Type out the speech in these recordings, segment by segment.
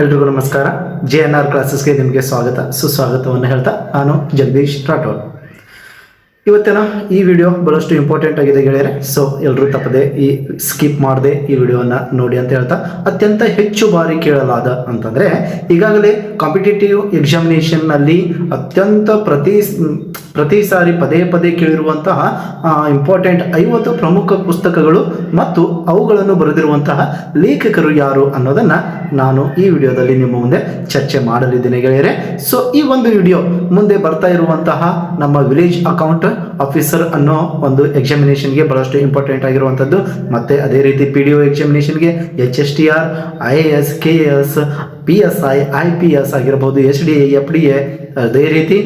ಎಲ್ರಿಗೂ ನಮಸ್ಕಾರ. J N R ಕ್ಲಾಸಸ್ಗೆ ನಿಮಗೆ ಸ್ವಾಗತ. ಸುಸ್ವಾಗತವನ್ನು ಹೇಳ್ತಾ ನಾನು ಜಗದೀಶ್ ರಾಠೋಡ್. ಇವತ್ತಿನ ಈ ವಿಡಿಯೋ ಬಹಳಷ್ಟು ಇಂಪಾರ್ಟೆಂಟ್ ಆಗಿದೆ ಗೆಳೆಯರೆ. ಸೊ ಎಲ್ಲರೂ ತಪ್ಪದೆ ಈ ಸ್ಕಿಪ್ ಮಾಡದೆ ಈ ವಿಡಿಯೋವನ್ನು ನೋಡಿ ಅಂತ ಹೇಳ್ತಾ ಅತ್ಯಂತ ಹೆಚ್ಚು ಬಾರಿ ಕೇಳಲಾದ ಅಂತಂದ್ರೆ, ಈಗಾಗಲೇ ಕಾಂಪಿಟೇಟಿವ್ ಎಕ್ಸಾಮಿನೇಷನ್ನಲ್ಲಿ ಅತ್ಯಂತ ಪ್ರತಿ ಪ್ರತಿ ಸಾರಿ ಪದೇ ಪದೇ ಕೇಳಿರುವಂತಹ ಇಂಪಾರ್ಟೆಂಟ್ ಐವತ್ತು ಪ್ರಮುಖ ಪುಸ್ತಕಗಳು ಮತ್ತು ಅವುಗಳನ್ನು ಬರೆದಿರುವಂತಹ ಲೇಖಕರು ಯಾರು ಅನ್ನೋದನ್ನ ನಾನು ಈ ವಿಡಿಯೋದಲ್ಲಿ ನಿಮ್ಮ ಮುಂದೆ ಚರ್ಚೆ ಮಾಡಲಿದ್ದೇನೆ ಗೆಳೆಯರೆ. ಸೊ ಈ ಒಂದು ವಿಡಿಯೋ ಮುಂದೆ ಬರ್ತಾ ಇರುವಂತಹ ನಮ್ಮ ವಿಲೇಜ್ ಅಕೌಂಟ್ ಆಫೀಸರ್ ಅನ್ನೋ ಒಂದು ಎಕ್ಸಾಮಿನೇಷನ್ಗೆ ಬಹಳಷ್ಟು ಇಂಪಾರ್ಟೆಂಟ್ ಆಗಿರುವಂಥದ್ದು. ಮತ್ತೆ ಅದೇ ರೀತಿ P D O ಎಕ್ಸಾಮಿನೇಷನ್ಗೆ H S T R I A S K S P S I I P S ಆಗಿರಬಹುದು S D A F D A ಅದೇ ರೀತಿ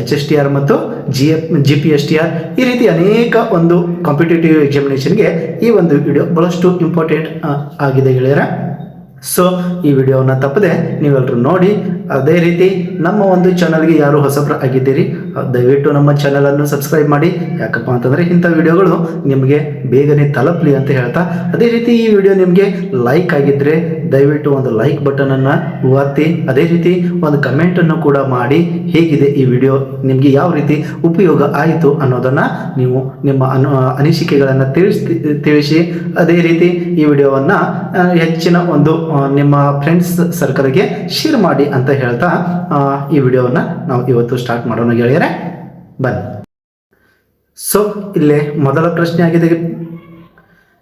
ಎಚ್ ಎಸ್ ಟಿ ಆರ್ ಮತ್ತು G F G P S T R ಈ ರೀತಿ ಅನೇಕ ಒಂದು competitive ಎಕ್ಸಾಮಿನೇಷನ್ಗೆ ಈ ಒಂದು ವಿಡಿಯೋ ಬಹಳಷ್ಟು ಇಂಪಾರ್ಟೆಂಟ್ ಆಗಿದೆ ಗೆಳೆಯರ. ಸೊ ಈ ವಿಡಿಯೋವನ್ನು ತಪ್ಪದೆ ನೀವೆಲ್ಲರೂ ನೋಡಿ, ಅದೇ ರೀತಿ ನಮ್ಮ ಒಂದು ಚಾನಲ್ಗೆ ಯಾರು ಹೊಸಬ್ರು ಆಗಿದ್ದೀರಿ ದಯವಿಟ್ಟು ನಮ್ಮ ಚಾನಲನ್ನು ಸಬ್ಸ್ಕ್ರೈಬ್ ಮಾಡಿ. ಯಾಕಪ್ಪ ಅಂತಂದರೆ ಇಂಥ ವಿಡಿಯೋಗಳು ನಿಮಗೆ ಬೇಗನೆ ತಲುಪಲಿ ಅಂತ ಹೇಳ್ತಾ. ಅದೇ ರೀತಿ ಈ ವಿಡಿಯೋ ನಿಮಗೆ ಲೈಕ್ ಆಗಿದ್ದರೆ ದಯವಿಟ್ಟು ಒಂದು ಲೈಕ್ ಬಟನನ್ನು ಒತ್ತಿ. ಅದೇ ರೀತಿ ಒಂದು ಕಮೆಂಟನ್ನು ಕೂಡ ಮಾಡಿ. ಹೇಗಿದೆ ಈ ವಿಡಿಯೋ ನಿಮಗೆ ಯಾವ ರೀತಿ ಉಪಯೋಗ ಆಯಿತು ಅನ್ನೋದನ್ನು ನೀವು ನಿಮ್ಮ ಅನು ಅನಿಸಿಕೆಗಳನ್ನು ತಿಳಿಸಿ ತಿಳಿಸಿ. ಅದೇ ರೀತಿ ಈ ವಿಡಿಯೋವನ್ನು ಹೆಚ್ಚಿನ ಒಂದು ನಿಮ್ಮ ಫ್ರೆಂಡ್ಸ್ ಸರ್ಕಲ್ಗೆ ಶೇರ್ ಮಾಡಿ ಅಂತ ಹೇಳ್ತಾ ಈ ವಿಡಿಯೋವನ್ನು ನಾವು ಇವತ್ತು ಸ್ಟಾರ್ಟ್ ಮಾಡೋಣ ಗೆಳೆಯರೆ. ಬನ್ನಿ ಸೊ ಇಲ್ಲೇ ಮೊದಲ ಪ್ರಶ್ನೆ ಆಗಿದೆ.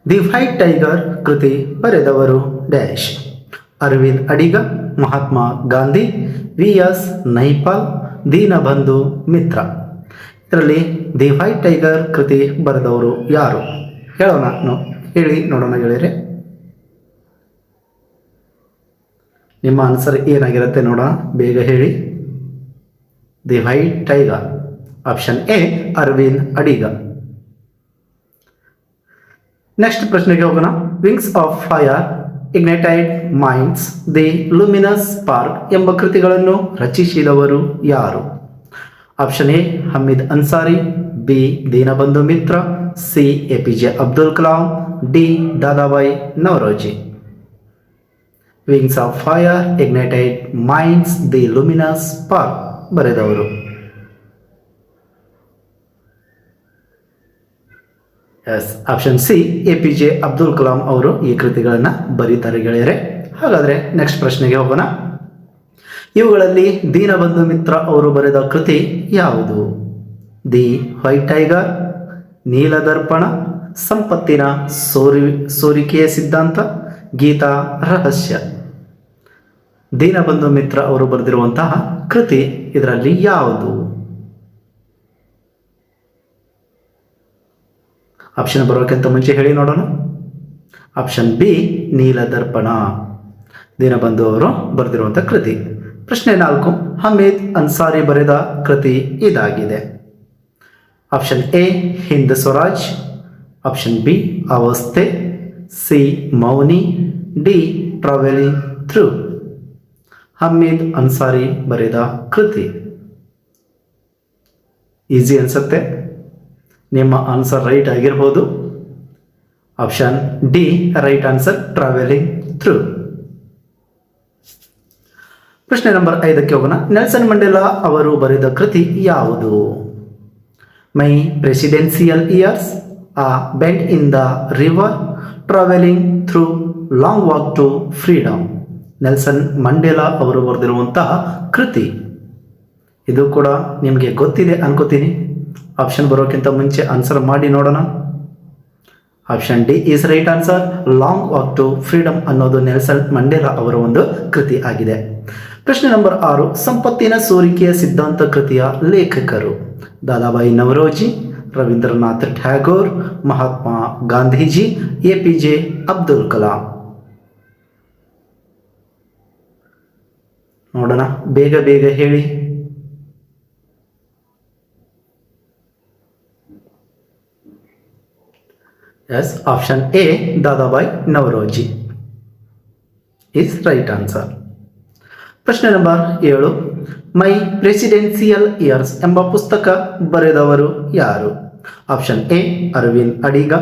ದಿ ಫೈಟ್ ಟೈಗರ್ ಕೃತಿ ಬರೆದವರು dash. Aravind Adiga, Mahatma Gandhi, V S Naipaul, Deenabandhu Mitra. ಇದರಲ್ಲಿ ದಿ ಫೈಟ್ ಟೈಗರ್ ಕೃತಿ ಬರೆದವರು ಯಾರು? ಹೇಳೋಣ ನಾನು ಹೇಳಿ, ನೋಡೋಣ ಗೆಳೆಯರೆ ನಿಮ್ಮ ಆನ್ಸರ್ ಏನಾಗಿರುತ್ತೆ ನೋಡೋಣ, ಬೇಗ ಹೇಳಿ. The white tiger option A Aravind Adiga next ಪ್ರಶ್ನೆಗೆ ಹೋಗೋಣ wings of fire ignited minds the luminous park ಎಂಬ ಕೃತಿಗಳನ್ನು ರಚಿಸಿದವರು ಯಾರು? Option A Hameed Ansari B Deenabandhu Mitra C A P J Abdul Kalam D Dadabhai Naoroji wings of fire ignited minds the luminous park ಬರೆದವರು. Yes option C A P J Abdul Kalam ಅವರು ಈ ಕೃತಿಗಳನ್ನು ಬರೀತಾರೆ ಗೆಳೆಯರೆ. ಹಾಗಾದರೆ next ಪ್ರಶ್ನೆಗೆ ಹೋಗೋಣ. ಇವುಗಳಲ್ಲಿ ದೀನಬಂಧು ಮಿತ್ರ ಅವರು ಬರೆದ ಕೃತಿ ಯಾವುದು? ದಿ ವೈಟ್ ಟೈಗರ್ ನೀಲದರ್ಪಣ ಸಂಪತ್ತಿನ ಸೋರಿ ಸೋರಿಕೆಯ ಸಿದ್ಧಾಂತ ಗೀತಾ ರಹಸ್ಯ ದೀನಬಂಧು ಮಿತ್ರ ಅವರು ಬರೆದಿರುವಂತಹ ಕೃತಿ ಇದರಲ್ಲಿ ಯಾವುದು? ಆಪ್ಷನ್ ಬರೋಕ್ಕಿಂತ ಮುಂಚೆ ಹೇಳಿ ನೋಡೋಣ. ಆಪ್ಷನ್ ಬಿ ನೀಲದರ್ಪಣ ದೀನಬಂಧು ಅವರು ಬರೆದಿರುವಂಥ ಕೃತಿ. ಪ್ರಶ್ನೆ ನಾಲ್ಕು, ಹಮೀದ್ ಅನ್ಸಾರಿ ಬರೆದ ಕೃತಿ ಇದಾಗಿದೆ. Option A Hind Swaraj. Option B Avasthe. C Mouni. D travelling through Hameed Ansari ಬರೆದ ಕೃತಿ. ಈಸಿ ಅನ್ಸುತ್ತೆ? ನಿಮ್ಮ ಆನ್ಸರ್ ರೈಟ್ ಆಗಿರ್ಬೋದು. Option D, right answer travelling through. ಪ್ರಶ್ನೆ ನಂಬರ್ ಐದಕ್ಕೆ ಹೋಗೋಣ. ನೆಲ್ಸನ್ ಮಂಡೇಲಾ ಅವರು ಬರೆದ ಕೃತಿ ಯಾವುದು? My presidential years, a bend in the river travelling through long walk to freedom Nelson Mandela ಅವರು ಬರೆದಿರುವಂತಹ ಕೃತಿ. ಇದು ಕೂಡ ನಿಮಗೆ ಗೊತ್ತಿದೆ ಅನ್ಕೋತೀನಿ. ಆಪ್ಷನ್ ಬರೋಕ್ಕಿಂತ ಮುಂಚೆ ಆನ್ಸರ್ ಮಾಡಿ ನೋಡೋಣ. Option D is right answer. Long walk to freedom ಅನ್ನೋದು ನೆಲ್ಸನ್ ಮಂಡೇಲಾ ಅವರ ಒಂದು ಕೃತಿ ಆಗಿದೆ. ಪ್ರಶ್ನೆ ನಂಬರ್ ಆರು, ಸಂಪತ್ತಿನ ಸೋರಿಕೆಯ ಸಿದ್ಧಾಂತ ಕೃತಿಯ ಲೇಖಕರು. Dadabhai Naoroji, Rabindranath Tagore, Mahatma Gandhiji, A P J Abdul Kalam. ನೋಡೋಣ. ಬೇಗ ಬೇಗ ಹೇಳಿ. Yes, option A, Dadabhai Naoroji. Is right answer. ಪ್ರಶ್ನೆ ನಂಬರ್ ಏಳು, ಮೈ ಪ್ರೆಸಿಡೆನ್ಸಿಯಲ್ ಇಯರ್ಸ್ ಎಂಬ ಪುಸ್ತಕ ಬರೆದವರು ಯಾರು? Option A, Aravind Adiga.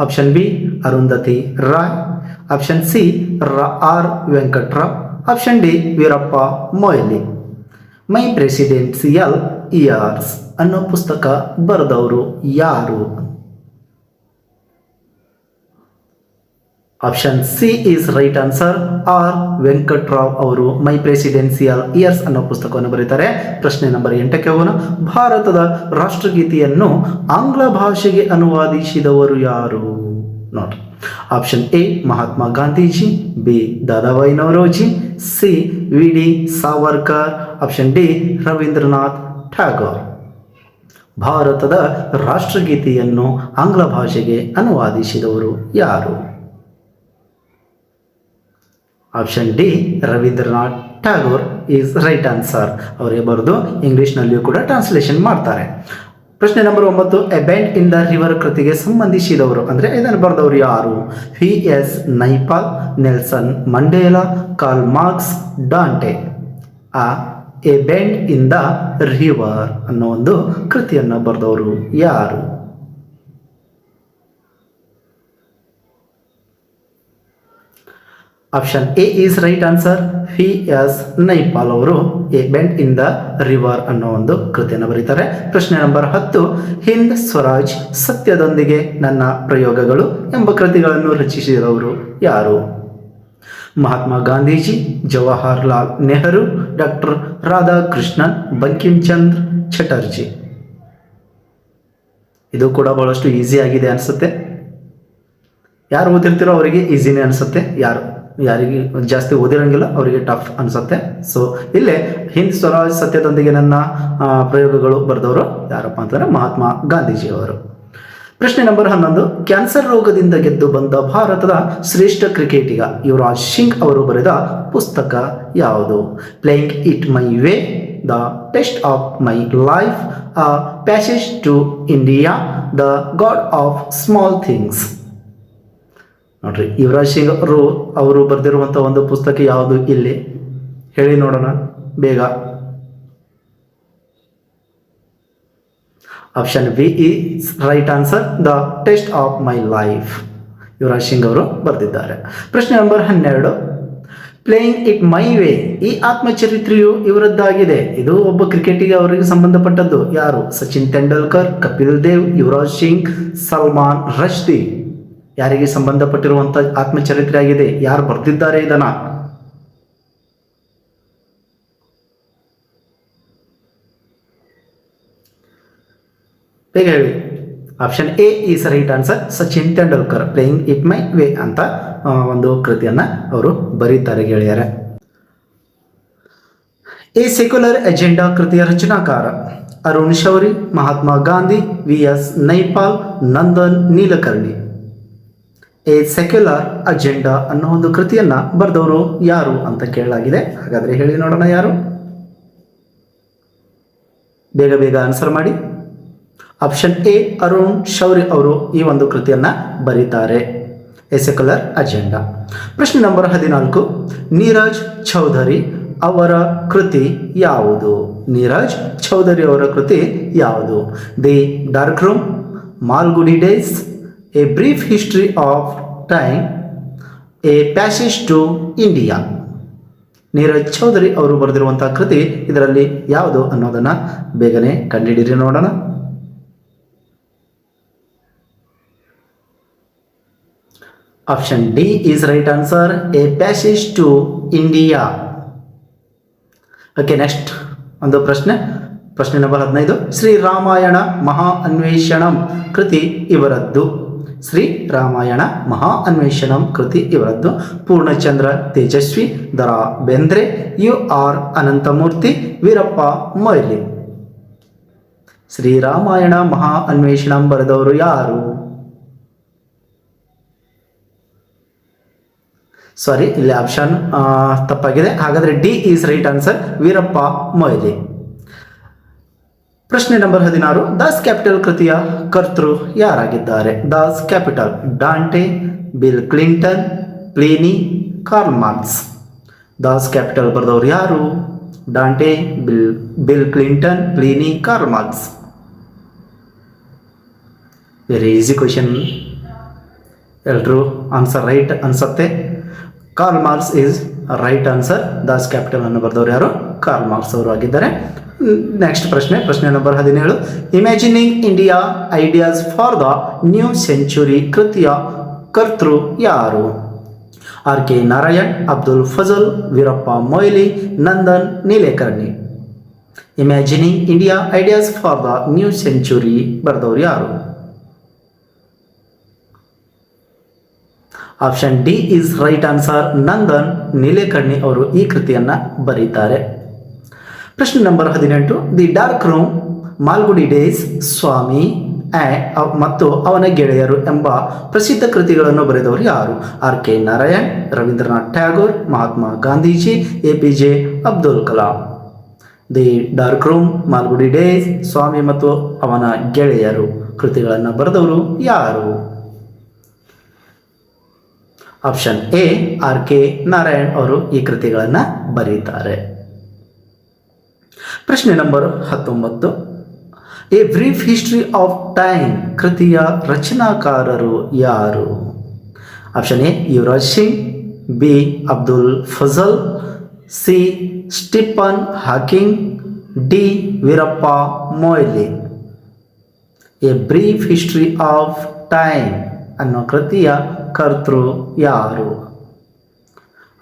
Option B, Arundhati Roy. Option C R Venkatrao. Option D Veerappa Moily my presidential years ಅನ್ನೋ ಪುಸ್ತಕ ಬರೆದವರು ಯಾರು option C is right answer R Venkatarao ಅವರು ಮೈ ಪ್ರೆಸಿಡೆನ್ಸಿಯಲ್ ಇಯರ್ಸ್ ಅನ್ನೋ ಪುಸ್ತಕವನ್ನು ಬರೀತಾರೆ. ಪ್ರಶ್ನೆ ನಂಬರ್ ಎಂಟಕ್ಕೆ ಹೋಗೋಣ. ಭಾರತದ ರಾಷ್ಟ್ರಗೀತೆಯನ್ನು ಆಂಗ್ಲ ಭಾಷೆಗೆ ಅನುವಾದಿಸಿದವರು ಯಾರು? ನೋಡಿ option A Mahatma Gandhiji. B Dadabhai Naoroji. C, V, D, Savarkar, option D, Rabindranath Tagore. ಭಾರತದ ರಾಷ್ಟ್ರಗೀತೆಯನ್ನು ಆಂಗ್ಲ ಭಾಷೆಗೆ ಅನುವಾದಿಸಿದವರು ಯಾರು? Option D, Rabindranath Tagore is right answer. ಅವರೇ ಬರೆದು ಇಂಗ್ಲಿಷ್ನಲ್ಲಿಯೂ ಕೂಡ ಟ್ರಾನ್ಸ್ಲೇಷನ್ ಮಾಡ್ತಾರೆ. ಪ್ರಶ್ನೆ ನಂಬರ್ ಒಂಬತ್ತು a bend in the river ಕೃತಿಗೆ ಸಂಬಂಧಿಸಿದವರು. ಅಂದರೆ ಇದನ್ನು ಬರೆದವರು ಯಾರು? V S Naipaul Nelson Mandela Karl Marx Dante ಆ a bend in the river ಅನ್ನೋ ಒಂದು ಕೃತಿಯನ್ನು ಬರೆದವರು ಯಾರು? Option A is right answer V S Naipaul ಅವರು a bend in the river ಅನ್ನೋ ಒಂದು ಕೃತಿಯನ್ನು ಬರೀತಾರೆ. ಪ್ರಶ್ನೆ ನಂಬರ್ ಹತ್ತು, ಹಿಂದ್ ಸ್ವರಾಜ್ ಸತ್ಯದೊಂದಿಗೆ ನನ್ನ ಪ್ರಯೋಗಗಳು ಎಂಬ ಕೃತಿಗಳನ್ನು ರಚಿಸಿದವರು ಯಾರು? ಮಹಾತ್ಮ ಗಾಂಧೀಜಿ, ಜವಾಹರ್ಲಾಲ್ ನೆಹರು, ಡಾಕ್ಟರ್ ರಾಧಾಕೃಷ್ಣನ್, ಬಂಕಿಂ ಚಂದ್ರ ಚಟರ್ಜಿ. ಇದು ಕೂಡ ಬಹಳಷ್ಟು ಈಸಿ ಆಗಿದೆ ಅನಿಸುತ್ತೆ. ಯಾರು ಓದಿರ್ತೀರೋ ಅವರಿಗೆ ಈಸಿನೇ ಅನಿಸುತ್ತೆ. ಯಾರು? ಯಾರಿಗೆ ಜಾಸ್ತಿ ಓದಿರಂಗಿಲ್ಲ, ಅವರಿಗೆ ಟಫ್ ಅನಿಸುತ್ತೆ. ಸೊ ಇಲ್ಲೇ ಹಿಂದ್ ಸ್ವರಾಜ್ ಸತ್ಯದೊಂದಿಗೆ ನನ್ನ ಪ್ರಯೋಗಗಳು ಬರೆದವರು ಯಾರಪ್ಪ ಅಂತಂದ್ರೆ ಮಹಾತ್ಮ ಗಾಂಧೀಜಿಯವರು. ಪ್ರಶ್ನೆ ನಂಬರ್ ಹನ್ನೊಂದು, ಕ್ಯಾನ್ಸರ್ ರೋಗದಿಂದ ಗೆದ್ದು ಬಂದ ಭಾರತದ ಶ್ರೇಷ್ಠ ಕ್ರಿಕೆಟಿಗ ಯುವರಾಜ್ ಸಿಂಗ್ ಅವರು ಬರೆದ ಪುಸ್ತಕ ಯಾವುದು? Playing it my way the test of my life a passage to India the God of small things ನೋಡ್ರಿ ಯುವರಾಜ್ ಸಿಂಗ್ ಅವರು ಅವರು ಬರೆದಿರುವಂಥ ಒಂದು ಪುಸ್ತಕ ಯಾವುದು ಇಲ್ಲಿ? ಹೇಳಿ ನೋಡೋಣ, ಬೇಗ. Option B is right answer the test of my life Yuvraj Singh ಅವರು ಬರೆದಿದ್ದಾರೆ. ಪ್ರಶ್ನೆ ನಂಬರ್ ಹನ್ನೆರಡು. ಪ್ಲೇಯಿಂಗ್ ಇಟ್ ಮೈ ವೇ ಈ ಆತ್ಮಚರಿತ್ರೆಯು ಇವರದ್ದಾಗಿದೆ. ಇದು ಒಬ್ಬ ಕ್ರಿಕೆಟಿಗೆ ಅವರಿಗೆ ಸಂಬಂಧಪಟ್ಟದ್ದು. ಯಾರು? ಸಚಿನ್ ತೆಂಡೂಲ್ಕರ್, ಕಪಿಲ್ ದೇವ್, ಯುವರಾಜ್ ಸಿಂಗ್, ಸಲ್ಮಾನ್ ರಶ್ದಿ. ಯಾರಿಗೆ ಸಂಬಂಧಪಟ್ಟಿರುವಂತ ಆತ್ಮಚರಿತ್ರೆ ಆಗಿದೆ ಯಾರು ಬರೆದಿದ್ದಾರೆ ಇದನ್ನ? ಬೇಗ ಹೇಳಿ. Option A is right answer Sachin Tendulkar playing it my way ಅಂತ ಒಂದು ಕೃತಿಯನ್ನ ಅವರು ಬರೀತಾರೆ ಗೆಳೆಯರೆ. ಎ ಸೆಕ್ಯುಲರ್ ಎಜೆಂಡಾ ಕೃತಿಯ ರಚನಾಕಾರ. Arun Shourie, Mahatma Gandhi, V S Naipaul, Nandan Nilekani. A secular agenda ಅನ್ನೋ ಒಂದು ಕೃತಿಯನ್ನ ಬರೆದವರು ಯಾರು ಅಂತ ಕೇಳಲಾಗಿದೆ. ಹಾಗಾದ್ರೆ ಹೇಳಿ ನೋಡೋಣ ಯಾರು? ಬೇಗ ಬೇಗ ಆನ್ಸರ್ ಮಾಡಿ. ಆಪ್ಷನ್ ಎ ಅರುಣ್ ಶೌರಿ ಅವರು ಈ ಒಂದು ಕೃತಿಯನ್ನ ಬರೀತಾರೆ. A secular agenda. ಪ್ರಶ್ನೆ ನಂಬರ್ ಹದಿನಾಲ್ಕು. ನೀರಜ್ ಚೌಧರಿ ಅವರ ಕೃತಿ ಯಾವುದು? ನೀರಜ್ ಚೌಧರಿ ಅವರ ಕೃತಿ ಯಾವುದು? The dark room, Malgudi days a brief history of time a passage to India Neeraj Chaudhuri ಅವರು ಬರೆದಿರುವಂತಹ ಕೃತಿ ಇದರಲ್ಲಿ ಯಾವುದು ಅನ್ನೋದನ್ನು ಬೇಗನೆ ಕಂಡುಹಿಡಿರಿ ನೋಡೋಣ. Option D is right answer a passage to India okay next ಒಂದು ಪ್ರಶ್ನೆ. ಪ್ರಶ್ನೆ ನಂಬರ್ ಹದಿನೈದು. ಶ್ರೀ ರಾಮಾಯಣ ಮಹಾ ಅನ್ವೇಷಣಂ ಕೃತಿ ಇವರದ್ದು. ಶ್ರೀ ರಾಮಾಯಣ ಮಹಾ ಅನ್ವೇಷಣಂ ಕೃತಿ ಇವರದ್ದು. Purnachandra Tejaswi, Da Ra Bendre, U R Ananthamurthy, Veerappa Moily. Sri Ramayana Maha Anveshanam ಬರೆದವರು ಯಾರು? ಸಾರಿ ಇಲ್ಲಿ ಆಪ್ಷನ್ ತಪ್ಪಾಗಿದೆ. ಹಾಗಾದ್ರೆ D is right answer Veerappa Moily. ಪ್ರಶ್ನೆ ನಂಬರ್ ಹದಿನಾರು. ದಾಸ್ ಕ್ಯಾಪಿಟಲ್ ಕೃತಿಯ ಕರ್ತೃ ಯಾರಾಗಿದ್ದಾರೆ? Das Kapital Dante, Bill Clinton, Pliny, Karl Marx. Das Kapital ಬರೆದವರು ಯಾರು? Dante, Bill Bill Clinton, Pliny, Karl Marx. Very easy question ಎಲ್ಲರೂ ಆನ್ಸರ್ ರೈಟ್ ಅನ್ಸತ್ತೆ. Karl Marx is right answer Das Kapital ಅನ್ನು ಬರೆದವರು ಯಾರು? Karl marks ಅವರು ಆಗಿದ್ದಾರೆ next ಪ್ರಶ್ನೆ ಪ್ರಶ್ನೆ ನಂಬರ್ ಹದಿನೇಳು. Imagining India ideas for the new century ಕೃತಿಯ ಕರ್ತೃ ಯಾರು? R K Narayan Abdul Fazal Veerappa Moily Nandan Nilekani imagining India ideas for the new century ಬರೆದವರು ಯಾರು? Option D is right answer Nandan Nilekani ಅವರು ಈ ಕೃತಿಯನ್ನು ಬರೀತಾರೆ. ಪ್ರಶ್ನೆ ನಂಬರ್ ಹದಿನೆಂಟು. The dark room, Malgudi days, Swami ಮತ್ತು ಅವನ ಗೆಳೆಯರು ಎಂಬ ಪ್ರಸಿದ್ಧ ಕೃತಿಗಳನ್ನು ಬರೆದವರು ಯಾರು? R K Narayan, Rabindranath Tagore, Mahatma Gandhiji, A P J Abdul Kalam. The dark room, Malgudi days, Swami ಮತ್ತು ಅವನ ಗೆಳೆಯರು ಕೃತಿಗಳನ್ನು ಬರೆದವರು ಯಾರು? Option A, R K Narayan ಅವರು ಈ ಕೃತಿಗಳನ್ನು ಬರೀತಾರೆ. ಪ್ರಶ್ನೆ ನಂಬರ್ ಹತ್ತೊಂಬತ್ತು. A brief history of time ಕೃತಿಯ ರಚನಾಕಾರರು ಯಾರು? Option A Yuvraj Singh B Abdul Fazal C Stephen Hawking D Veerappa Moily a brief history of time ಅನ್ನೋ ಕೃತಿಯ ಕರ್ತೃ ಯಾರು?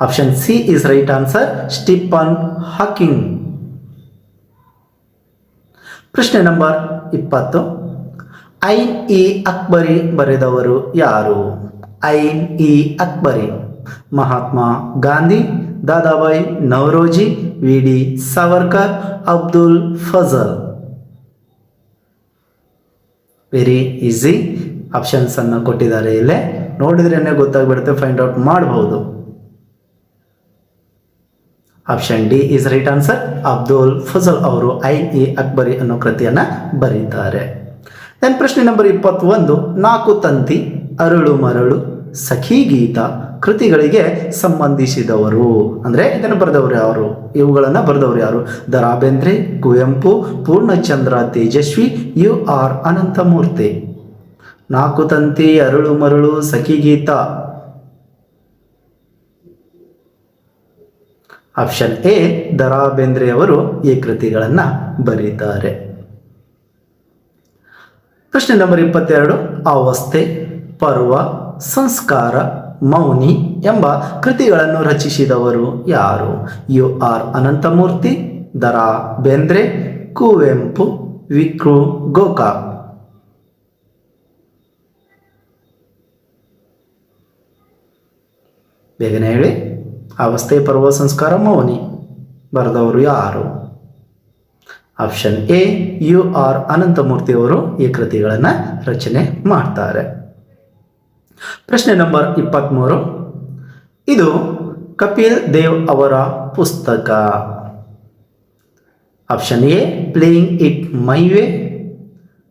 Option C is right answer Stephen Hawking ಪ್ರಶ್ನೆ number ಇಪ್ಪತ್ತು. Ain E Akbari ಬರೆದವರು ಯಾರು? Ain i Akbari, Mahatma Gandhi Dadabhai Naoroji, V D Savarkar, Abdul Fazal. Very easy options ಅನ್ನು ಕೊಟ್ಟಿದ್ದಾರೆ ಇಲ್ಲೇ. ನೋಡಿದ್ರೇನೆ ಗೊತ್ತಾಗ್ಬಿಡುತ್ತೆ ಫೈಂಡ್ ಔಟ್ ಮಾಡಬಹುದು option D is right answer Abdul Fazal ಅವರು ಐ ಇ ಅಕ್ಬರಿ ಅನ್ನೋ ಕೃತಿಯನ್ನು ಬರೀತಾರೆ. ದೆನ್ ಪ್ರಶ್ನೆ ನಂಬರ್ ಇಪ್ಪತ್ತೊಂದು. ನಾಲ್ಕು ತಂತಿ, ಅರಳು ಮರಳು, ಸಖಿ ಗೀತ ಕೃತಿಗಳಿಗೆ ಸಂಬಂಧಿಸಿದವರು. ಅಂದರೆ ಇದನ್ನು ಬರೆದವರು ಯಾರು? ಇವುಗಳನ್ನು ಬರೆದವರು ಯಾರು? Da Ra Bendre Kuvempu, Purnachandra, Tejaswi, U R Ananthamurthy. ನಾಲ್ಕು ತಂತಿ, ಅರಳು ಮರಳು, ಸಖಿ ಗೀತ. ಆಪ್ಷನ್ ಎ ದರಾ ಬೇಂದ್ರೆ ಅವರು ಈ ಕೃತಿಗಳನ್ನು ಬರೀತಾರೆ. ಪ್ರಶ್ನೆ ನಂಬರ್ ಇಪ್ಪತ್ತೆರಡು, ಅವಸ್ಥೆ, ಪರ್ವ, ಸಂಸ್ಕಾರ, ಮೌನಿ ಎಂಬ ಕೃತಿಗಳನ್ನು ರಚಿಸಿದವರು ಯಾರು? ಯು ಆರ್ ಅನಂತಮೂರ್ತಿ ದರಾ ಬೇಂದ್ರೆ ಕುವೆಂಪು, ವಿಕ್ರು, ಗೋಕಾ. ಬೇಗನೆ ಹೇಳಿ. ಅವಸ್ಥೆ ಪರ್ವ ಸಂಸ್ಕಾರ ಮೌನಿ ಬರೆದವರು ಯಾರು option A U R Ananthamurthy ಅವರು ಈ ಕೃತಿಗಳನ್ನು ರಚನೆ ಮಾಡ್ತಾರೆ ಪ್ರಶ್ನೆ ನಂಬರ್ ಇಪ್ಪತ್ತ್ಮೂರು ಇದು ಕಪಿಲ್ ದೇವ್ ಅವರ ಪುಸ್ತಕ option A playing it my way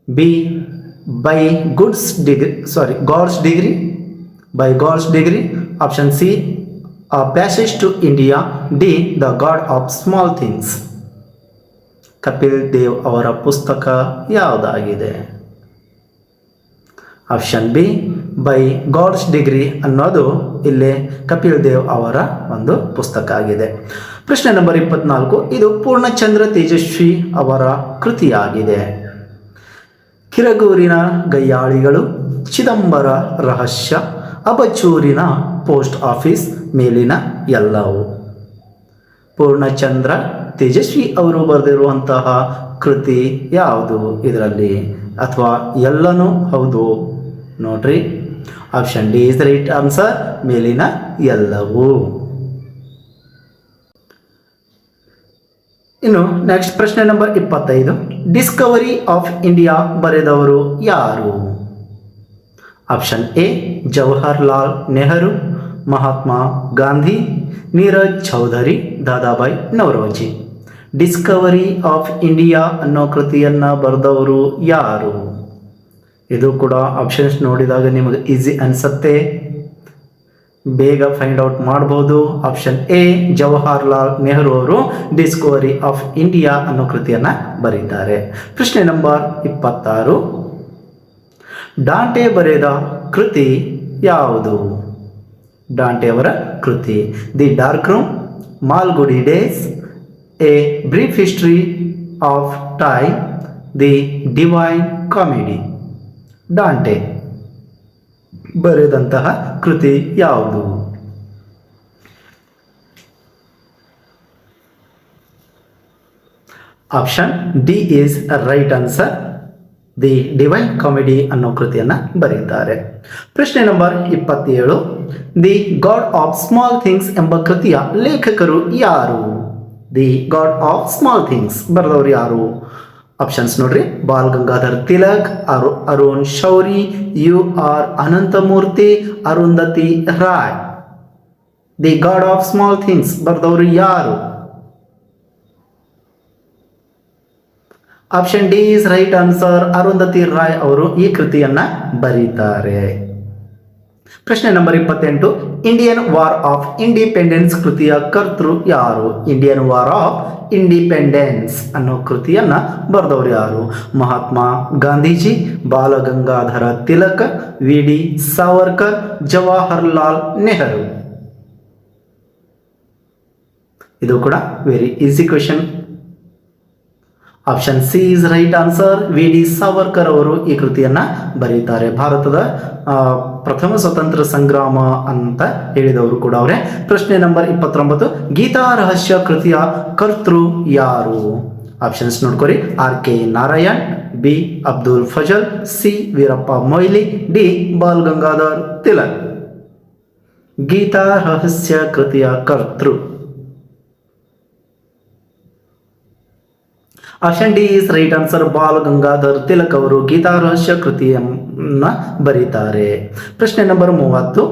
B by goods degree sorry God's degree by God's degree option C a Passage to India D the God of small things Kapil Dev ಅವರ ಪುಸ್ತಕ ಯಾವುದಾಗಿದೆ? Option B by God's degree ಅನ್ನೋದು ಇಲ್ಲಿ ಕಪಿಲ್ ದೇವ್ ಅವರ ಒಂದು ಪುಸ್ತಕ ಆಗಿದೆ. ಪ್ರಶ್ನೆ number ಇಪ್ಪತ್ನಾಲ್ಕು, ಇದು ಪೂರ್ಣಚಂದ್ರ ತೇಜಸ್ವಿ ಅವರ ಕೃತಿಯಾಗಿದೆ. ಕಿರಗೂರಿನ ಗಯ್ಯಾಳಿಗಳು, ಚಿದಂಬರ ರಹಸ್ಯ, ಅಬಚೂರಿನ ಪೋಸ್ಟ್ ಆಫೀಸ್ ಮೇಲಿನ ಎಲ್ಲವು. ಪೂರ್ಣಚಂದ್ರ ತೇಜಸ್ವಿ ಅವರು ಬರೆದಿರುವಂತಹ ಕೃತಿ ಯಾವುದು ಇದರಲ್ಲಿ? ಅಥವಾ ಎಲ್ಲನೂ ಹೌದು? ನೋಡ್ರಿ. Option D is right answer. ಮೇಲಿನ ಎಲ್ಲವೂ. ಇನ್ನು ನೆಕ್ಸ್ಟ್ ಪ್ರಶ್ನೆ ನಂಬರ್ ಇಪ್ಪತ್ತೈದು. ಡಿಸ್ಕವರಿ ಆಫ್ ಇಂಡಿಯಾ ಬರೆದವರು ಯಾರು? Option A, Jawaharlal Nehru. Mahatma Gandhi Neeraj Chaudhuri Dadabhai Naoroji. Discovery of India ಅನ್ನೋ ಕೃತಿಯನ್ನು ಬರೆದವರು ಯಾರು? ಇದು ಕೂಡ ಆಪ್ಷನ್ಸ್ ನೋಡಿದಾಗ ನಿಮಗೆ ಈಸಿ ಅನಿಸತ್ತೆ. ಬೇಗ ಫೈಂಡ್ ಔಟ್ ಮಾಡ್ಬೋದು. ಆಪ್ಷನ್ ಎ ಜವಾಹರ್ಲಾಲ್ ನೆಹರು ಅವರು ಡಿಸ್ಕವರಿ ಆಫ್ ಇಂಡಿಯಾ ಅನ್ನೋ ಕೃತಿಯನ್ನು ಬರೀತಾರೆ ಪ್ರಶ್ನೆ ನಂಬರ್ ಇಪ್ಪತ್ತಾರು. ಡಾಂಟೆ ಬರೆದ ಕೃತಿ ಯಾವುದು? ಡಾಂಟೆ ಅವರ ಕೃತಿ. The dark room Malgudi days a brief history of time the divine comedy Dante. ಬರೆದಂತಹ ಕೃತಿ ಯಾವುದು? Option D is right answer the divine comedy ಅನ್ನೋ ಕೃತಿಯನ್ನು ಬರೆದಿದ್ದಾರೆ. ಪ್ರಶ್ನೆ ನಂಬರ್ ಇಪ್ಪತ್ತೇಳು. The God of small things ಎಂಬ ಕೃತಿಯ ಲೇಖಕರು ಯಾರು? The God of small things ಬರೆದವರು ಯಾರು? ಆಪ್ಷನ್ಸ್ ನೋಡ್ರಿ. Bal Gangadhar Tilak, Arun, Arun Shourie, U R Ananthamurthy, Arundhati Roy. The God of small things ಬರೆದವರು ಯಾರು? Option D is right answer Arundhati Roy ಅವರು ಈ ಕೃತಿಯನ್ನ ಬರೀತಾರೆ. ಪ್ರಶ್ನೆ ನಂಬರ್ ಇಪ್ಪತ್ತೆಂಟು. ಇಂಡಿಯನ್ ವಾರ್ ಆಫ್ ಇಂಡಿಪೆಂಡೆನ್ಸ್ ಕೃತಿಯ ಕರ್ತೃ ಯಾರು? ಇಂಡಿಯನ್ ವಾರ್ ಆಫ್ ಇಂಡಿಪೆಂಡೆನ್ಸ್ ಅನ್ನೋ ಕೃತಿಯನ್ನ ಬರೆದವರು ಯಾರು? Mahatma Gandhiji, Balagangadhara Tilak V D Savarkar, Jawaharlal Nehru. ಇದು ಕೂಡ very easy question option C is right answer V D Savarkar ಅವರು ಈ ಕೃತಿಯನ್ನ ಬರೀತಾರೆ. ಭಾರತದ ಪ್ರಥಮ ಸ್ವತಂತ್ರ ಸಂಗ್ರಾಮ ಅಂತ ಹೇಳಿದವರು ಕೂಡ ಅವರೇ. ಪ್ರಶ್ನೆ ನಂಬರ್ ಇಪ್ಪತ್ತೊಂಬತ್ತು, ಗೀತಾ ರಹಸ್ಯ ಕೃತಿಯ ಕರ್ತೃ ಯಾರು? Options ನೋಡ್ಕೊರಿ. R K Narayan B Abdul Fazal C Veerappa Moily D Bal Gangadhar Tilak. Gita Rahasya ಕೃತಿಯ ಕರ್ತೃ. Option D is right answer Bal Gangadhar Tilak ಅವರು ಗೀತಾ ರಹಸ್ಯ ಕೃತಿಯನ್ನ ಬರೀತಾರೆ. ಪ್ರಶ್ನೆ ನಂಬರ್ ಮೂವತ್ತು.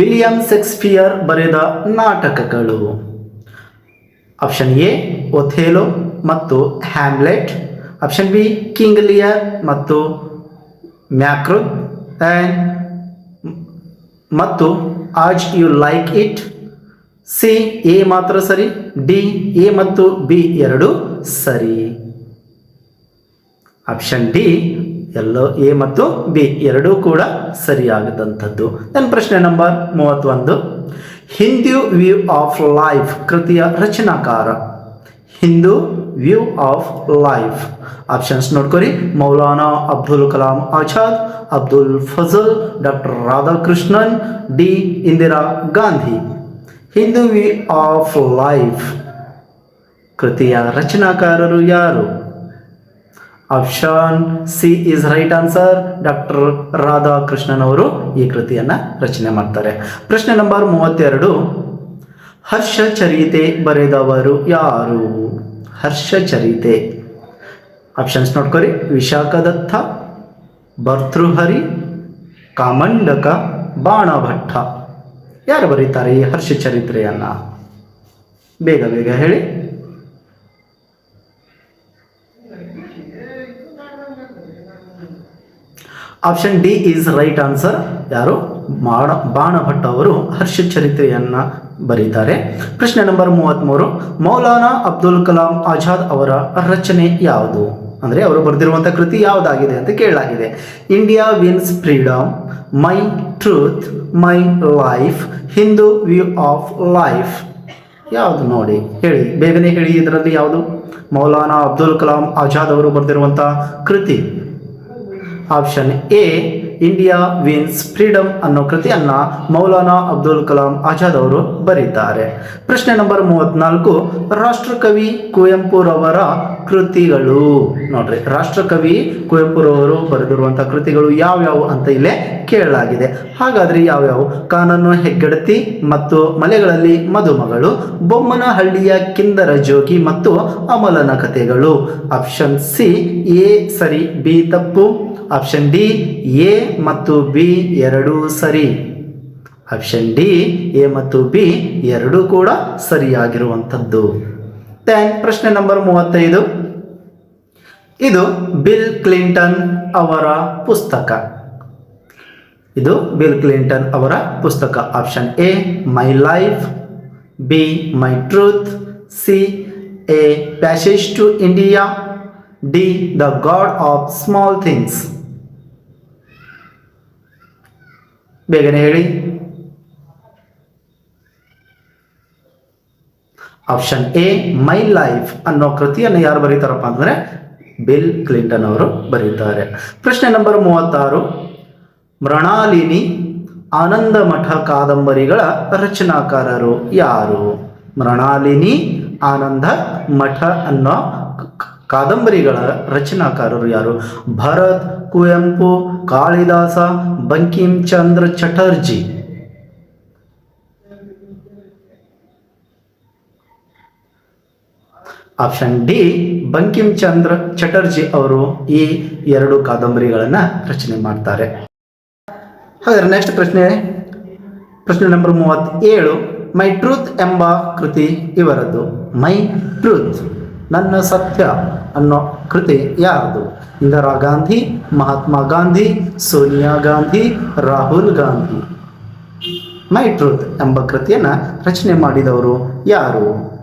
ವಿಲಿಯಂ ಶೇಕ್ಸ್ಪಿಯರ್ ಬರೆದ ನಾಟಕಗಳು. ಆಪ್ಷನ್ ಎ, ಒಥೇಲೋ ಮತ್ತು Hamlet. Option B, King Lear ಮತ್ತು ಮ್ಯಾಕ್ರೋ ಮತ್ತು as you like it. C, A ಮಾತ್ರ ಸರಿ, ಡಿ, ಎ ಮತ್ತು ಬಿ ಎರಡು ಸರಿ. ಆಪ್ಷನ್ ಡಿ, ಎಲ್ಲೋ ಎ ಮತ್ತು ಬಿ ಎರಡೂ ಕೂಡ ಸರಿಯಾಗದಂಥದ್ದು. ನನ್ನ ಪ್ರಶ್ನೆ ನಂಬರ್ ಮೂವತ್ತೊಂದು. ಹಿಂದೂ ವ್ಯೂ ಆಫ್ ಲೈಫ್ ಕೃತಿಯ ರಚನಾಕಾರ. Hindu view of life options ನೋಡ್ಕೊರಿ. Maulana Abdul Kalam Azad, Abdul Fazal, doctor Radhakrishnan, D, Indira Gandhi. Hindu way of life. ಕೃತಿಯ ರಚನಾಕಾರರು ಯಾರು? Option C is right answer. Doctor Radhakrishnan ಅವರು ಈ ಕೃತಿಯನ್ನ ರಚನೆ ಮಾಡ್ತಾರೆ. ಪ್ರಶ್ನೆ ನಂಬರ್ ಮೂವತ್ತೆರಡು. ಹರ್ಷಚರಿತೆ ಬರೆದವರು ಯಾರು? ಹರ್ಷಚರಿತೆ. ಆಪ್ಷನ್ಸ್ ನೋಡ್ಕೊರಿ. ವಿಶಾಖದತ್ತ, ಭರ್ತೃಹರಿ, ಕಾಮಂಡಕ, ಬಾಣಭಟ್ಟ. ಯಾರು ಬರೀತಾರೆ ಈ ಹರ್ಷ ಚರಿತ್ರೆಯನ್ನು? ಬೇಗ ಬೇಗ ಹೇಳಿ. Option D is right answer ಯಾರು? ಬಾಣ ಬಾಣಭಟ್ಟ ಅವರು ಹರ್ಷ ಚರಿತ್ರೆಯನ್ನು ಬರೀತಾರೆ. ಪ್ರಶ್ನೆ ನಂಬರ್ ಮೂವತ್ತ್ಮೂರು ಮೌಲಾನಾ ಅಬ್ದುಲ್ ಕಲಾಂ ಆಜಾದ್ ಅವರ ರಚನೆ ಯಾವುದು? ಅಂದರೆ ಅವರು ಬರೆದಿರುವಂಥ ಕೃತಿ ಯಾವುದಾಗಿದೆ ಅಂತ ಕೇಳಲಾಗಿದೆ. India wins freedom, my truth, my life, Hindu view of life. ಯಾವುದು ನೋಡಿ, ಹೇಳಿ, ಬೇಗನೆ ಹೇಳಿ, ಇದರಲ್ಲಿ ಯಾವುದು? ಮೌಲಾನಾ ಅಬ್ದುಲ್ ಕಲಾಂ ಆಜಾದ್ ಅವರು ಬರೆದಿರುವಂಥ ಕೃತಿ. Option A India wins freedom ಅನ್ನೋ ಕೃತಿಯನ್ನ ಮೌಲಾನಾ ಅಬ್ದುಲ್ ಕಲಾಂ ಆಜಾದ್ ಅವರು ಬರೀತಾರೆ. ಪ್ರಶ್ನೆ ನಂಬರ್ ಮೂವತ್ನಾಲ್ಕು, ರಾಷ್ಟ್ರಕವಿ ಕುವೆಂಪುರವರ ಕೃತಿಗಳು. ನೋಡ್ರಿ, ರಾಷ್ಟ್ರಕವಿ ಕುವೆಂಪುರವರು ಬರೆದಿರುವಂಥ ಕೃತಿಗಳು ಯಾವ್ಯಾವು ಅಂತ ಇಲ್ಲೇ ಕೇಳಲಾಗಿದೆ. ಹಾಗಾದ್ರೆ ಯಾವ್ಯಾವು? ಕಾನನ್ನು ಹೆಗ್ಗಡತಿ ಮತ್ತು ಮಲೆಗಳಲ್ಲಿ ಮದುಮಗಳು, ಬೊಮ್ಮನಹಳ್ಳಿಯ ಕಿಂದರ ಜೋಗಿ ಮತ್ತು ಅಮಲನ ಕಥೆಗಳು. ಆಪ್ಷನ್ ಸಿ, ಎ ಸರಿ, ಬಿ ತಪ್ಪು. ಆಪ್ಷನ್ ಡಿ ಎ ಮತ್ತು ಬಿ ಎರಡೂ ಸರಿ. ಆಪ್ಷನ್ ಡಿ ಎ ಮತ್ತು ಬಿ ಎರಡೂ ಕೂಡ ಸರಿಯಾಗಿರುವಂಥದ್ದು. ದೆನ್ ಪ್ರಶ್ನೆ ನಂಬರ್ ಮೂವತ್ತೈದು. ಇದು ಬಿಲ್ ಕ್ಲಿಂಟನ್ ಅವರ ಪುಸ್ತಕ. ಇದು ಬಿಲ್ ಕ್ಲಿಂಟನ್ ಅವರ ಪುಸ್ತಕ. Option A my life B my truth C a passage to India D the God of small things ಬೇಗನೆ ಹೇಳಿ. ಆಪ್ಷನ್ ಎ ಮೈ ಲೈಫ್ ಅನ್ನೋ ಕೃತಿಯನ್ನು ಯಾರು ಬರೀತಾರಪ್ಪ ಅಂದರೆ ಬಿಲ್ ಕ್ಲಿಂಟನ್ ಅವರು ಬರೀತಾರೆ. ಪ್ರಶ್ನೆ ನಂಬರ್ ಮೂವತ್ತಾರು. ಮೃಣಾಲಿನಿ ಆನಂದ ಮಠ ಕಾದಂಬರಿಗಳ ರಚನಾಕಾರರು ಯಾರು? ಮೃಣಾಲಿನಿ ಆನಂದ ಮಠ ಅನ್ನೋ ಕಾದಂಬರಿಗಳ ರಚನಾಕಾರರು ಯಾರು? ಭರತ್, ಕುವೆಂಪು, ಕಾಳಿದಾಸ ಬಂಕಿಂ ಚಂದ್ರ ಚಟರ್ಜಿ. ಆಪ್ಷನ್ ಡಿ, ಬಂಕಿಂ ಚಂದ್ರ ಚಟರ್ಜಿ ಅವರು ಈ ಎರಡು ಕಾದಂಬರಿಗಳನ್ನು ರಚನೆ ಮಾಡ್ತಾರೆ. ಹಾಗಾದ್ರೆ ನೆಕ್ಸ್ಟ್ ಪ್ರಶ್ನೆ ಪ್ರಶ್ನೆ ನಂಬರ್ ಮೂವತ್ತೇಳು, ಮೈ ಟ್ರೂತ್ ಎಂಬ ಕೃತಿ ಇವರದ್ದು. ಮೈ ಟ್ರೂತ್, ನನ್ನ ಸತ್ಯ. ಅನ್ನೋ ಕೃತಿ ಯಾರದು? ಇಂದಿರಾ ಗಾಂಧಿ, ಮಹಾತ್ಮ ಗಾಂಧಿ, ಸೋನಿಯಾ ಗಾಂಧಿ, ರಾಹುಲ್ ಗಾಂಧಿ. ಮೈ ಟ್ರೂತ್ ಎಂಬ ಕೃತಿಯನ್ನು ರಚನೆ ಮಾಡಿದವರು ಯಾರು?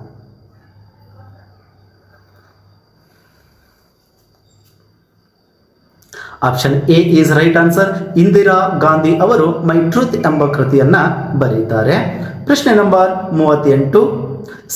Option A is right answer. Indira Gandhi ಅವರು ಮೈ ಟ್ರೂತ್ ಎಂಬ ಕೃತಿಯನ್ನು ಬರೀತಾರೆ. ಪ್ರಶ್ನೆ ನಂಬರ್ ಮೂವತ್ತೆಂಟು.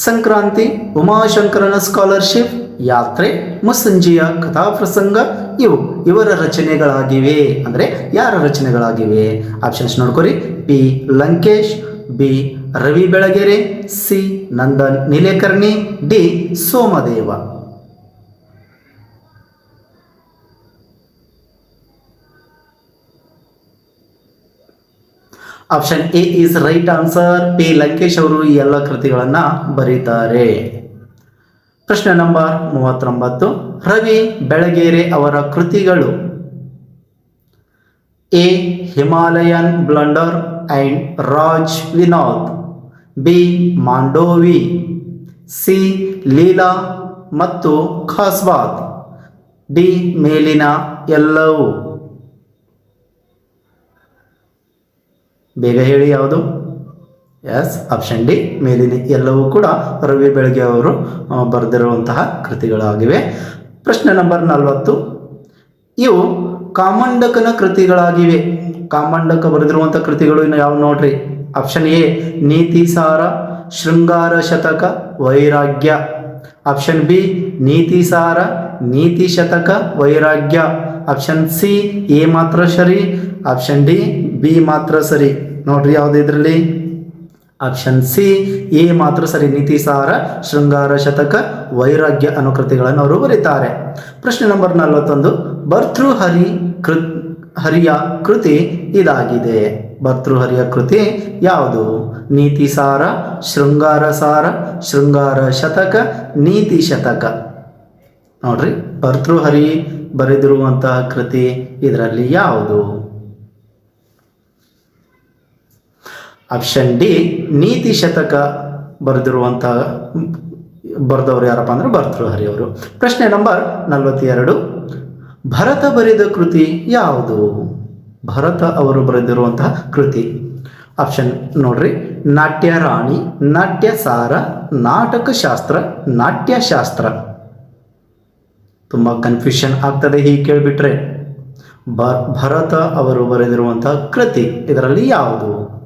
ಸಂಕ್ರಾಂತಿ, ಉಮಾಶಂಕರನ ಸ್ಕಾಲರ್ಶಿಪ್ ಯಾತ್ರೆ, ಮುಸ್ಸಂಜೆಯ ಕಥಾಪ್ರಸಂಗ, ಇವು ಇವರ ರಚನೆಗಳಾಗಿವೆ. ಅಂದರೆ ಯಾರ ರಚನೆಗಳಾಗಿವೆ? Options ನೋಡ್ಕೊರಿ. P. Lankesh, B. Ravi Belagere C. Nandan Nilekani, D. Somadeva. Option A is right answer P Lankesh ಅವರು ಈ ಎಲ್ಲ ಕೃತಿಗಳನ್ನು ಬರೀತಾರೆ. ಪ್ರಶ್ನೆ ನಂಬರ್ ಮೂವತ್ತೊಂಬತ್ತು. ರವಿ ಬೆಳಗೇರೆ ಅವರ ಕೃತಿಗಳು A Himalayan blunder and Raj Vinod B Mandovi C Leela ಮತ್ತು ಖಾಸ್ವಾದ್ ಡಿ ಮೇಲಿನ ಎಲ್ಲವೂ ಬೇಗ ಹೇಳಿ ಯಾವುದು? ಎಸ್ ಆಪ್ಷನ್ ಡಿ ಮೇಲಿನ ಎಲ್ಲವೂ ಕೂಡ ರವಿ ಬೆಳಗ್ಗೆ ಅವರು ಬರೆದಿರುವಂತಹ ಕೃತಿಗಳಾಗಿವೆ. ಪ್ರಶ್ನೆ ನಂಬರ್ ನಲವತ್ತು. ಇವು ಕಾಮಂಡಕನ ಕೃತಿಗಳಾಗಿವೆ. ಕಾಮಂಡಕ ಬರೆದಿರುವಂಥ ಕೃತಿಗಳು ಇನ್ನು ಯಾವ ನೋಡ್ರಿ? ಆಪ್ಷನ್ ಎ ನೀತಿ ಸಾರ, ಶೃಂಗಾರ ಶತಕ, ವೈರಾಗ್ಯ. ಆಪ್ಷನ್ ಬಿ ನೀತಿ ಸಾರ, ನೀತಿ ಶತಕ, ವೈರಾಗ್ಯ. ಆಪ್ಷನ್ ಸಿ ಎ ಮಾತ್ರ ಸರಿ. ಆಪ್ಷನ್ ಡಿ ಬಿ ಮಾತ್ರ ಸರಿ. ನೋಡ್ರಿ ಯಾವ್ದು ಇದರಲ್ಲಿ? ಆಪ್ಷನ್ ಸಿ ಎ ಮಾತ್ರ ಸರಿ, ನೀತಿ ಸಾರ, ಶೃಂಗಾರ ಶತಕ, ವೈರಾಗ್ಯ ಅನುಕೃತಿಗಳನ್ನು ಕೃತಿಗಳನ್ನು ಅವರು ಬರೀತಾರೆ. ಪ್ರಶ್ನೆ ನಂಬರ್ ನಲವತ್ತೊಂದು ಭರ್ತೃಹರಿ ಕೃ ಹರಿಯ ಕೃತಿ ಇದಾಗಿದೆ. ಭರ್ತೃಹರಿಯ ಕೃತಿ ಯಾವುದು? ನೀತಿ ಸಾರ, ಶೃಂಗಾರ ಸಾರ, ಶೃಂಗಾರ ಶತಕ, ನೀತಿ ಶತಕ. ನೋಡ್ರಿ ಭರ್ತೃಹರಿ ಬರೆದಿರುವಂತಹ ಕೃತಿ ಇದರಲ್ಲಿ ಯಾವುದು? ಆಪ್ಷನ್ ಡಿ ನೀತಿ ಶತಕ ಬರೆದಿರುವಂತಹ ಬರೆದವರು ಯಾರಪ್ಪ ಅಂದ್ರೆ ಭರ್ತೃಹರಿ ಅವರು. ಪ್ರಶ್ನೆ ನಂಬರ್ ನಲವತ್ತೆರಡು, ಭರತ ಬರೆದ ಕೃತಿ ಯಾವುದು? ಭರತ ಅವರು ಬರೆದಿರುವಂತಹ ಕೃತಿ. ಆಪ್ಷನ್ ನೋಡ್ರಿ, ನಾಟ್ಯ ರಾಣಿ, ನಾಟ್ಯ ಸಾರ, ನಾಟಕ ಶಾಸ್ತ್ರ ನಾಟ್ಯಶಾಸ್ತ್ರ ತುಂಬ ಕನ್ಫ್ಯೂಷನ್ ಆಗ್ತದೆ ಹೀಗೆ ಕೇಳಿಬಿಟ್ರೆ. ಭರತ ಅವರು ಬರೆದಿರುವಂತಹ ಕೃತಿ ಇದರಲ್ಲಿ ಯಾವುದು?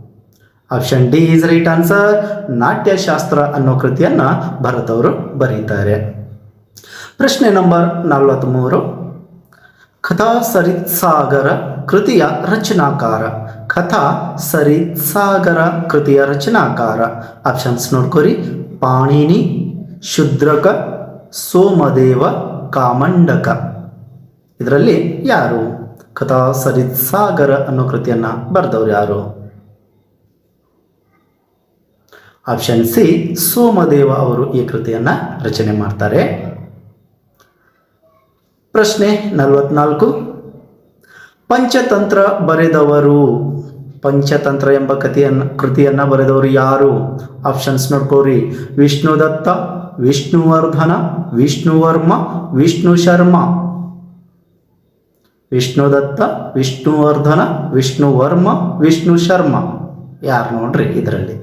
Option D is right answer. Natyashastra ಅನ್ನೋ ಕೃತಿಯನ್ನು ಭರತ್ ಬರೀತಾರೆ. ಪ್ರಶ್ನೆ ನಂಬರ್ ನಲವತ್ತ್ಮೂರು ಕಥಾ ಸರಿತ್ಸಾಗರ ಕೃತಿಯ ರಚನಾಕಾರ. ಕಥಾ ಸರಿತ್ಸಾಗರ ಕೃತಿಯ ರಚನಾಕಾರ. ಆಪ್ಷನ್ಸ್ ನೋಡ್ಕೊರಿ. ಪಾಣಿನಿ, ಶುದ್ರಕ, ಸೋಮದೇವ, ಕಾಮಂಡಕ. ಇದರಲ್ಲಿ ಯಾರು? ಕಥಾ ಸರಿತ್ಸಾಗರ ಅನ್ನೋ ಕೃತಿಯನ್ನು ಬರೆದವರು ಯಾರು? ಆಪ್ಷನ್ ಸಿ, ಸೋಮದೇವ ಅವರು ಈ ಕೃತಿಯನ್ನು ರಚನೆ ಮಾಡ್ತಾರೆ. ಪ್ರಶ್ನೆ ನಲವತ್ನಾಲ್ಕು. ಪಂಚತಂತ್ರ ಬರೆದವರು, ಪಂಚತಂತ್ರ ಎಂಬ ಕಥೆಯನ್ನು, ಕೃತಿಯನ್ನು ಬರೆದವರು ಯಾರು? ಆಪ್ಷನ್ಸ್ ನೋಡ್ಕೋರಿ ವಿಷ್ಣುದತ್ತ ವಿಷ್ಣುವರ್ಧನ ವಿಷ್ಣುವರ್ಮ ವಿಷ್ಣು ಶರ್ಮ. ವಿಷ್ಣುದತ್ತ ವಿಷ್ಣುವರ್ಧನ ವಿಷ್ಣುವರ್ಮ ವಿಷ್ಣು ಶರ್ಮ. ಯಾರು ನೋಡ್ರಿ ಇದರಲ್ಲಿ?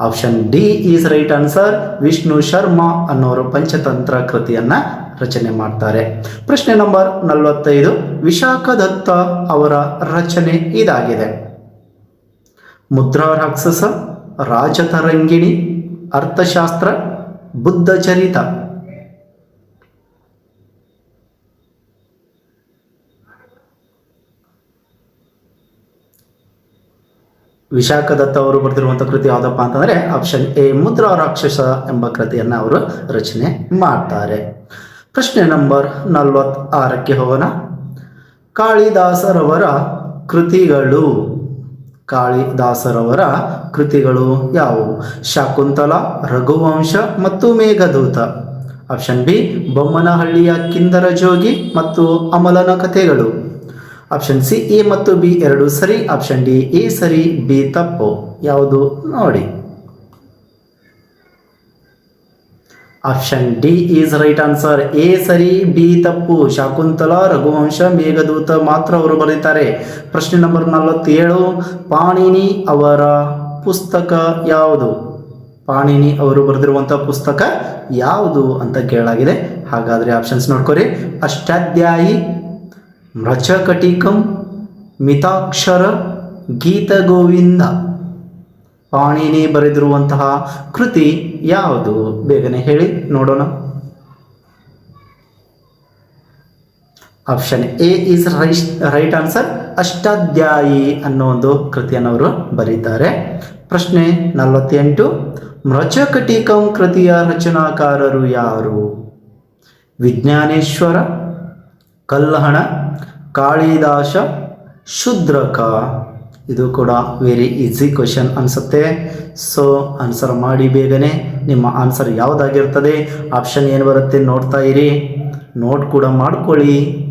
Option D is right answer Vishnu Sharma ಅನ್ನೋರು ಪಂಚತಂತ್ರ ಕೃತಿಯನ್ನ ರಚನೆ ಮಾಡ್ತಾರೆ. ಪ್ರಶ್ನೆ ನಂಬರ್ ನಲವತ್ತೈದು. ವಿಶಾಖದತ್ತ ಅವರ ರಚನೆ ಇದಾಗಿದೆ. ಮುದ್ರಾ ರಾಕ್ಷಸ, ರಾಜತರಂಗಿಣಿ, ಅರ್ಥಶಾಸ್ತ್ರ, ಬುದ್ಧ ವಿಶಾಖದತ್ತ ಅವರು ಬರೆದಿರುವಂಥ ಕೃತಿ ಯಾವುದಪ್ಪ ಅಂತಂದರೆ ಆಪ್ಷನ್ ಎ ಮುದ್ರಾ ರಾಕ್ಷಸ ಎಂಬ ಕೃತಿಯನ್ನು ಅವರು ರಚನೆ ಮಾಡ್ತಾರೆ. ಪ್ರಶ್ನೆ ನಂಬರ್ ನಲವತ್ತಾರಕ್ಕೆ ಹೋಗೋಣ. ಕಾಳಿದಾಸರವರ ಕೃತಿಗಳು. ಕಾಳಿದಾಸರವರ ಕೃತಿಗಳು ಯಾವುವು? ಶಾಕುಂತಲ, ರಘುವಂಶ ಮತ್ತು ಮೇಘದೂತ. ಆಪ್ಷನ್ ಬಿ ಬೊಮ್ಮನಹಳ್ಳಿಯ ಕಿಂದರ ಜೋಗಿ ಮತ್ತು ಅಮಲನ ಕಥೆಗಳು. ಆಪ್ಷನ್ ಸಿ ಎ ಮತ್ತು ಬಿ ಎರಡು ಸರಿ. ಆಪ್ಷನ್ ಡಿ ಎ ಸರಿ ಬಿ ತಪ್ಪು. ಯಾವುದು? ನೋಡಿ. Option D is right answer A ಸರಿ ಬಿ ತಪ್ಪು. ಶಾಕುಂತಲ, ರಘುವಂಶ, ಮೇಘದೂತ ಮಾತ್ರ ಅವರು ಬರೀತಾರೆ. ಪ್ರಶ್ನೆ ನಂಬರ್ ನಲವತ್ತೇಳು, ಪಾಣಿನಿ ಅವರ ಪುಸ್ತಕ ಯಾವುದು? ಪಾಣಿನಿ ಅವರು ಬರೆದಿರುವಂತಹ ಪುಸ್ತಕ ಯಾವುದು ಅಂತ ಕೇಳಲಾಗಿದೆ. ಹಾಗಾದರೆ ಆಪ್ಷನ್ಸ್ ನೋಡ್ಕೊರಿ. ಅಷ್ಟಾಧ್ಯಾಯಿ ಮೃಚಕಟಿಕಂ ಮಿತಾಕ್ಷರ ಗೀತಗೋವಿಂದ. ಪಾಣಿನಿ ಬರೆದಿರುವಂತಹ ಕೃತಿ ಯಾವುದು? ಬೇಗನೆ ಹೇಳಿ, ನೋಡೋಣ. Option A is right answer Ashtadhyayi ಅನ್ನೋ ಒಂದು ಕೃತಿಯನ್ನು ಅವರು ಬರೀತಾರೆ. ಪ್ರಶ್ನೆ ನಲವತ್ತೆಂಟು, ಮೃಚಕಟಿಕಂ ಕೃತಿಯ ರಚನಾಕಾರರು ಯಾರು? ವಿಜ್ಞಾನೇಶ್ವರ ಕಲ್ಲಹಣ, ಕಾಳಿದಾಸ, ಶುದ್ರಕ. ಇದು ಕೂಡ ವೆರಿ ಈಸಿ ಕ್ವಶನ್ ಅನಿಸುತ್ತೆ. ಸೊ ಆನ್ಸರ್ ಮಾಡಿ ಬೇಗನೆ. ನಿಮ್ಮ ಆನ್ಸರ್ ಯಾವುದಾಗಿರ್ತದೆ? ಆಪ್ಷನ್ ಏನು ಬರುತ್ತೆ ನೋಡ್ತಾ ಇರಿ. ನೋಟ್ ಕೂಡ ಮಾಡ್ಕೊಳ್ಳಿ.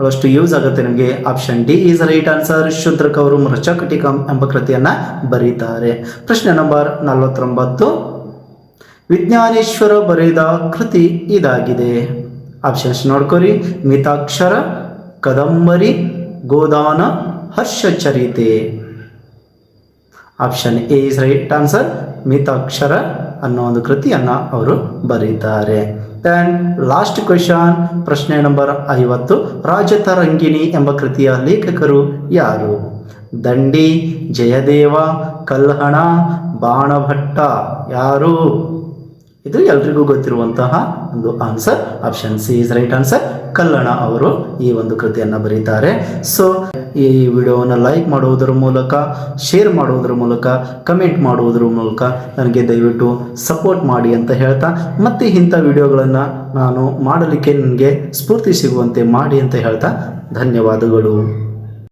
ಬಹಳಷ್ಟು ಯೂಸ್ ಆಗುತ್ತೆ ನಿಮಗೆ. Option D is right answer Shudraka ಅವರು ಮೃಚಕಟಿಕಂ ಎಂಬ ಕೃತಿಯನ್ನು ಬರೀತಾರೆ. ಪ್ರಶ್ನೆ ನಂಬರ್ ನಲವತ್ತೊಂಬತ್ತು. ವಿಜ್ಞಾನೇಶ್ವರ ಬರೆದ ಕೃತಿ ಇದಾಗಿದೆ. Options ನೋಡ್ಕೊರಿ. Mitakshara, Kadambari, Godan, Harshacharita. Option A is right answer Mitakshara ಅನ್ನೋ ಒಂದು ಕೃತಿಯನ್ನು ಅವರು ಬರೀತಾರೆ. ದೆನ್ ಲಾಸ್ಟ್ ಕ್ವೆಶನ್ ಪ್ರಶ್ನೆ ನಂಬರ್ ಐವತ್ತು. ರಾಜತರಂಗಿಣಿ ಎಂಬ ಕೃತಿಯ ಲೇಖಕರು ಯಾರು? ದಂಡಿ, ಜಯದೇವ, ಕಲ್ಹಣ, ಬಾಣಭಟ್ಟ ಯಾರು? ಇದು ಎಲ್ರಿಗೂ ಗೊತ್ತಿರುವಂತಹ ಒಂದು answer option C is right answer Kalhana ಅವರು ಈ ಒಂದು ಕೃತಿಯನ್ನು ಬರೀತಾರೆ. ಸೊ ಈ ವಿಡಿಯೋವನ್ನು ಲೈಕ್ ಮಾಡುವುದರ ಮೂಲಕ ಶೇರ್ ಮಾಡುವುದರ ಮೂಲಕ ಕಮೆಂಟ್ ಮಾಡುವುದರ ಮೂಲಕ ನನಗೆ ದಯವಿಟ್ಟು ಸಪೋರ್ಟ್ ಮಾಡಿ ಅಂತ ಹೇಳ್ತಾ, ಮತ್ತೆ ಇಂಥ ವಿಡಿಯೋಗಳನ್ನು ನಾನು ಮಾಡಲಿಕ್ಕೆ ನನಗೆ ಸ್ಫೂರ್ತಿ ಸಿಗುವಂತೆ ಮಾಡಿ ಅಂತ ಹೇಳ್ತಾ, ಧನ್ಯವಾದಗಳು.